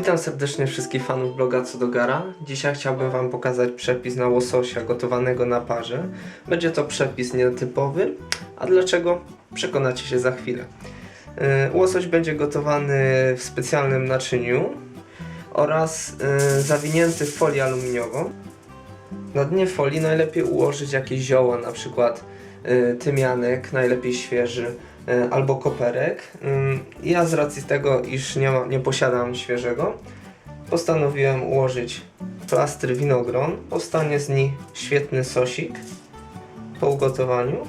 Witam serdecznie wszystkich fanów bloga Co do Gara. Dzisiaj chciałbym Wam pokazać przepis na łososia gotowanego na parze. Będzie to przepis nietypowy, a dlaczego? Przekonacie się za chwilę. Yy, Łosoś będzie gotowany w specjalnym naczyniu oraz yy, zawinięty w folię aluminiową. Na dnie folii najlepiej ułożyć jakieś zioła, na przykład y, tymianek, najlepiej świeży, y, albo koperek. Ym, Ja z racji tego, iż nie, ma, nie posiadam świeżego, postanowiłem ułożyć plastry winogron. Powstanie z nich świetny sosik po ugotowaniu.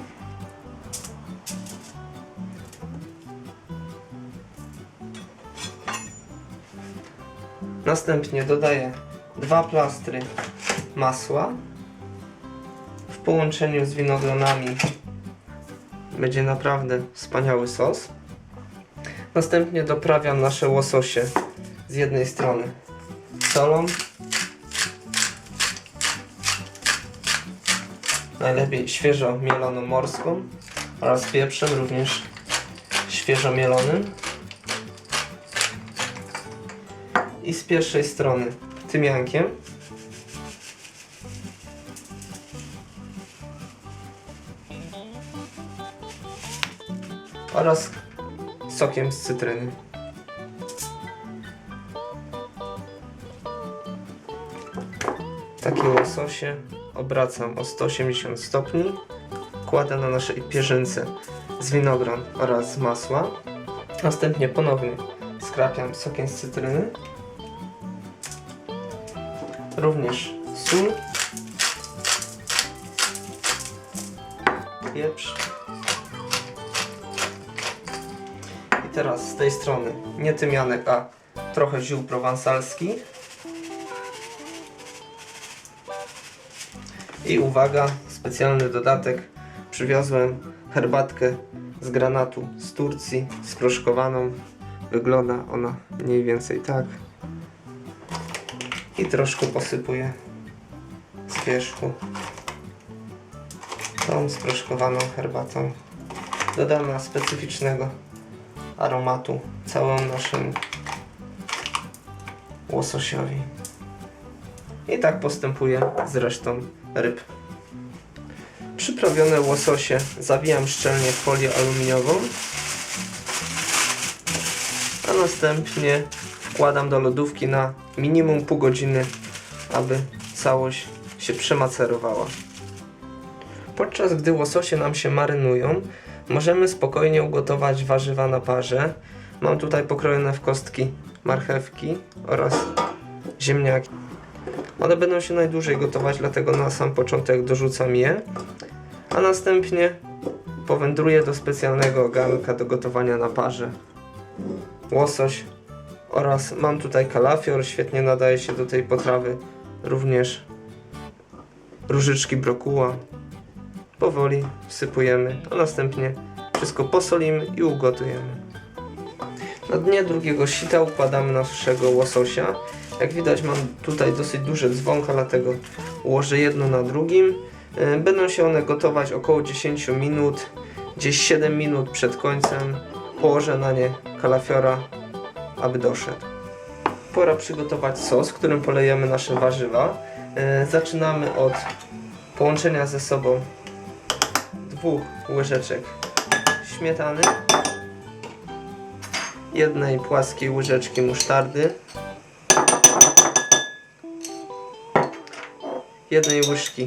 Następnie dodaję dwa plastry masła w połączeniu z winogronami będzie naprawdę wspaniały sos. Następnie doprawiam nasze łososie z jednej strony solą, najlepiej świeżo mieloną morską oraz pieprzem również świeżo mielonym. I z pierwszej strony tymiankiem oraz sokiem z cytryny. Takie łososie obracam o 180 stopni, kładę na naszej pierzynce z winogron oraz z masła. Następnie ponownie skrapiam sokiem z cytryny. Również sól, pieprz I teraz z tej strony nie tymianek, a trochę ziół prowansalski. I uwaga, specjalny dodatek. Przywiozłem herbatkę z granatu z Turcji, sproszkowaną. Wygląda ona mniej więcej tak. I troszkę posypuję z wierzchu tą sproszkowaną herbatą. Dodamy specyficznego aromatu całemu naszemu łososiowi. I tak postępuję z resztą ryb. Przyprawione łososie zawijam szczelnie w folię aluminiową, a następnie wkładam do lodówki na minimum pół godziny, aby całość się przemacerowała. Podczas gdy łososie nam się marynują, możemy spokojnie ugotować warzywa na parze. Mam tutaj pokrojone w kostki marchewki oraz ziemniaki. One będą się najdłużej gotować, dlatego na sam początek dorzucam je, a następnie powędruję do specjalnego garnka do gotowania na parze. Łosoś oraz mam tutaj kalafior, świetnie nadaje się do tej potrawy, również różyczki brokuła, powoli wsypujemy, a następnie wszystko posolimy i ugotujemy. Na dnie drugiego sita układamy naszego łososia. Jak widać mam tutaj dosyć duże dzwonka, dlatego ułożę jedno na drugim. E, Będą się one gotować około 10 minut, gdzieś 7 minut przed końcem. Położę na nie kalafiora, aby doszedł. Pora przygotować sos, którym polejemy nasze warzywa. E, Zaczynamy od połączenia ze sobą dwóch łyżeczek śmietany, jednej płaskiej łyżeczki musztardy, jednej łyżki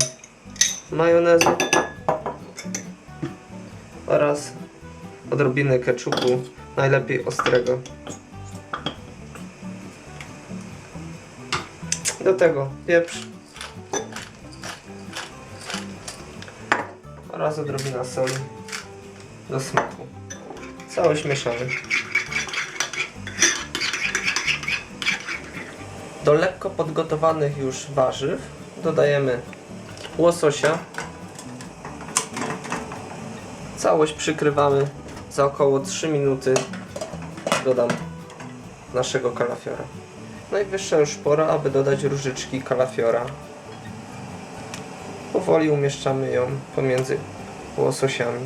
majonezu oraz odrobiny keczupu, najlepiej ostrego. Do tego pieprz oraz odrobina soli do smaku. Całość mieszamy. Do lekko podgotowanych już warzyw dodajemy łososia. Całość przykrywamy za około 3 minuty. Dodam naszego kalafiora. Najwyższa już pora, aby dodać różyczki kalafiora. Powoli umieszczamy ją pomiędzy łososiami.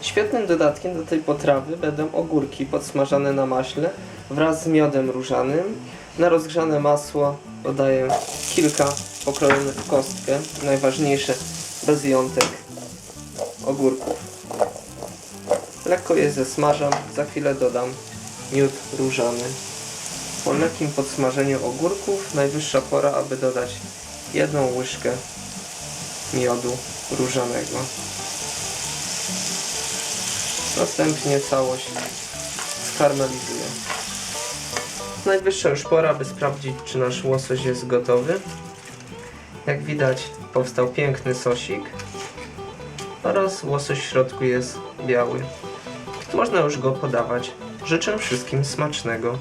Świetnym dodatkiem do tej potrawy będą ogórki podsmażane na maśle wraz z miodem różanym. Na rozgrzane masło dodaję kilka pokrojonych w kostkę, najważniejsze bez jątek ogórków. Lekko je zesmażam, za chwilę dodam miód różany. Po lekkim podsmażeniu ogórków najwyższa pora, aby dodać jedną łyżkę miodu różanego. Następnie całość skarmelizuję. Najwyższa już pora, by sprawdzić, czy nasz łosoś jest gotowy. Jak widać, powstał piękny sosik oraz łosoś w środku jest biały. Można już go podawać. Życzę wszystkim smacznego.